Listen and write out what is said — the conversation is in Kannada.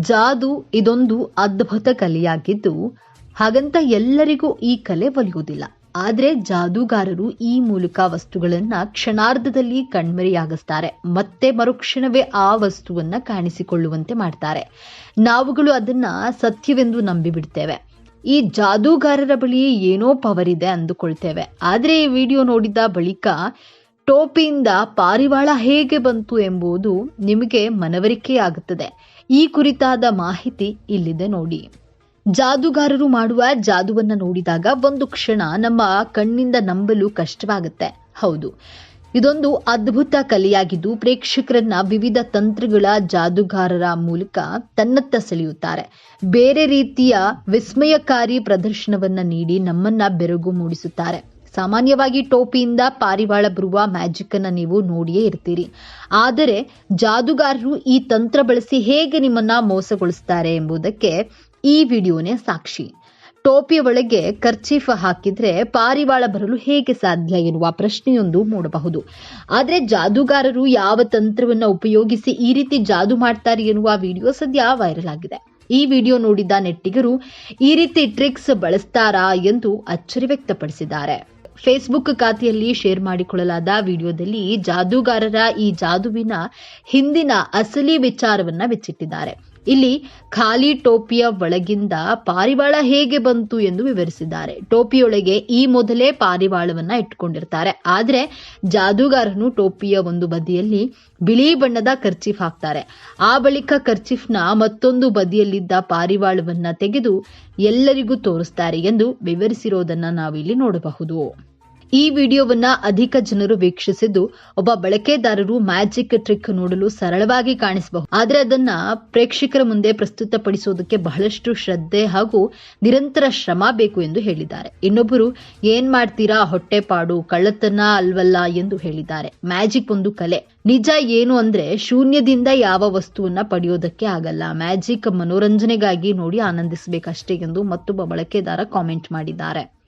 ಜಾದು ಇದೊಂದು ಅದ್ಭುತ ಕಲೆಯಾಗಿದ್ದು, ಹಾಗಂತ ಎಲ್ಲರಿಗೂ ಈ ಕಲೆ ಒಲಿಯುವುದಿಲ್ಲ. ಆದರೆ ಜಾದೂಗಾರರು ಈ ಮೂಲಕ ವಸ್ತುಗಳನ್ನು ಕ್ಷಣಾರ್ಧದಲ್ಲಿ ಕಣ್ಮರೆಯಾಗಿಸ್ತಾರೆ. ಮತ್ತೆ ಮರುಕ್ಷಣವೇ ಆ ವಸ್ತುವನ್ನ ಕಾಣಿಸಿಕೊಳ್ಳುವಂತೆ ಮಾಡ್ತಾರೆ. ನಾವುಗಳು ಅದನ್ನ ಸತ್ಯವೆಂದು ನಂಬಿಬಿಡ್ತೇವೆ. ಈ ಜಾದೂಗಾರರ ಬಳಿ ಏನೋ ಪವರ್ ಇದೆ ಅಂದುಕೊಳ್ತೇವೆ. ಆದರೆ ಈ ವಿಡಿಯೋ ನೋಡಿದ ಬಳಿಕ ಟೋಪಿಯಿಂದ ಪಾರಿವಾಳ ಹೇಗೆ ಬಂತು ಎಂಬುದು ನಿಮಗೆ ಮನವರಿಕೆಯಾಗುತ್ತದೆ. ಈ ಕುರಿತಾದ ಮಾಹಿತಿ ಇಲ್ಲಿದೆ ನೋಡಿ. ಜಾದುಗಾರರು ಮಾಡುವ ಜಾದುವನ್ನು ನೋಡಿದಾಗ ಒಂದು ಕ್ಷಣ ನಮ್ಮ ಕಣ್ಣಿಂದ ನಂಬಲು ಕಷ್ಟವಾಗುತ್ತೆ. ಹೌದು. ಇದೊಂದು ಅದ್ಭುತ ಕಲೆಯಾಗಿದ್ದು ಪ್ರೇಕ್ಷಕರನ್ನ ವಿವಿಧ ತಂತ್ರಗಳ ಜಾದುಗಾರರ ಮೂಲಕ ತನ್ನತ್ತ ಸೆಳೆಯುತ್ತಾರೆ. ಬೇರೆ ರೀತಿಯ ವಿಸ್ಮಯಕಾರಿ ಪ್ರದರ್ಶನವನ್ನ ನೀಡಿ ನಮ್ಮನ್ನ ಬೆರಗು ಮೂಡಿಸುತ್ತಾರೆ. ಸಾಮಾನ್ಯವಾಗಿ ಟೋಪಿಯಿಂದ ಪಾರಿವಾಳ ಬರುವ ಮ್ಯಾಜಿಕ್ ಅನ್ನ ನೀವು ನೋಡಿಯೇ ಇರ್ತೀರಿ. ಆದರೆ ಜಾದುಗಾರರು ಈ ತಂತ್ರ ಬಳಸಿ ಹೇಗೆ ನಿಮ್ಮನ್ನ ಮೋಸಗೊಳಿಸ್ತಾರೆ ಎಂಬುದಕ್ಕೆ ಈ ವಿಡಿಯೋನೇ ಸಾಕ್ಷಿ. ಟೋಪಿಯ ಒಳಗೆ ಕರ್ಚೀಫ್ ಹಾಕಿದ್ರೆ ಪಾರಿವಾಳ ಬರಲು ಹೇಗೆ ಸಾಧ್ಯ ಎನ್ನುವ ಪ್ರಶ್ನೆಯೊಂದು ಮೂಡಬಹುದು. ಆದರೆ ಜಾದುಗಾರರು ಯಾವ ತಂತ್ರವನ್ನ ಉಪಯೋಗಿಸಿ ಈ ರೀತಿ ಜಾದು ಮಾಡ್ತಾರೆ ಎನ್ನುವ ವಿಡಿಯೋ ಸದ್ಯ ವೈರಲ್ ಆಗಿದೆ. ಈ ವಿಡಿಯೋ ನೋಡಿದ ನೆಟ್ಟಿಗರು ಈ ರೀತಿ ಟ್ರಿಕ್ಸ್ ಬಳಸ್ತಾರಾ ಎಂದು ಅಚ್ಚರಿ ವ್ಯಕ್ತಪಡಿಸಿದ್ದಾರೆ. ಫೇಸ್ಬುಕ್ ಖಾತೆಯಲ್ಲಿ ಶೇರ್ ಮಾಡಿಕೊಳ್ಳಲಾದ ವಿಡಿಯೋದಲ್ಲಿ ಜಾದೂಗಾರರ ಈ ಜಾದುವಿನ ಹಿಂದಿನ ಅಸಲಿ ವಿಚಾರವನ್ನ ಬಿಚ್ಚಿಟ್ಟಿದ್ದಾರೆ. ಇಲ್ಲಿ ಖಾಲಿ ಟೋಪಿಯ ಒಳಗಿಂದ ಪಾರಿವಾಳ ಹೇಗೆ ಬಂತು ಎಂದು ವಿವರಿಸಿದ್ದಾರೆ. ಟೋಪಿಯೊಳಗೆ ಈ ಮೊದಲೇ ಪಾರಿವಾಳವನ್ನ ಇಟ್ಕೊಂಡಿರ್ತಾರೆ ಆದ್ರೆ ಜಾದೂಗಾರನು ಟೋಪಿಯ ಒಂದು ಬದಿಯಲ್ಲಿ ಬಿಳಿ ಬಣ್ಣದ ಕರ್ಚೀಫ್ ಹಾಕ್ತಾರೆ. ಆ ಬಳಿಕ ಕರ್ಚೀಫ್ನ ಮತ್ತೊಂದು ಬದಿಯಲ್ಲಿದ್ದ ಪಾರಿವಾಳವನ್ನ ತೆಗೆದು ಎಲ್ಲರಿಗೂ ತೋರಿಸ್ತಾರೆ ಎಂದು ವಿವರಿಸಿರೋದನ್ನ ನಾವಿಲ್ಲಿ ನೋಡಬಹುದು. ಈ ವಿಡಿಯೋವನ್ನ ಅಧಿಕ ಜನರು ವೀಕ್ಷಿಸಿದ್ದು ಒಬ್ಬ ಬಳಕೆದಾರರು ಮ್ಯಾಜಿಕ್ ಟ್ರಿಕ್ ನೋಡಲು ಸರಳವಾಗಿ ಕಾಣಿಸಬಹುದು. ಆದರೆ ಅದನ್ನ ಪ್ರೇಕ್ಷಕರ ಮುಂದೆ ಪ್ರಸ್ತುತಪಡಿಸೋದಕ್ಕೆ ಬಹಳಷ್ಟು ಶ್ರದ್ಧೆ ಹಾಗೂ ನಿರಂತರ ಶ್ರಮ ಬೇಕು ಎಂದು ಹೇಳಿದ್ದಾರೆ. ಇನ್ನೊಬ್ಬರು, ಏನ್ ಮಾಡ್ತೀರಾ? ಹೊಟ್ಟೆಪಾಡು ಕಳ್ಳತನ ಅಲ್ವಲ್ಲ? ಎಂದು ಹೇಳಿದ್ದಾರೆ. ಮ್ಯಾಜಿಕ್ ಒಂದು ಕಲೆ. ನಿಜ ಏನು ಅಂದ್ರೆ ಶೂನ್ಯದಿಂದ ಯಾವ ವಸ್ತುವನ್ನ ಪಡೆಯೋದಕ್ಕೆ ಆಗಲ್ಲ. ಮ್ಯಾಜಿಕ್ ಮನೋರಂಜನೆಗಾಗಿ ನೋಡಿ ಆನಂದಿಸಬೇಕಷ್ಟೇ ಎಂದು ಮತ್ತೊಬ್ಬ ಬಳಕೆದಾರ ಕಾಮೆಂಟ್ ಮಾಡಿದ್ದಾರೆ.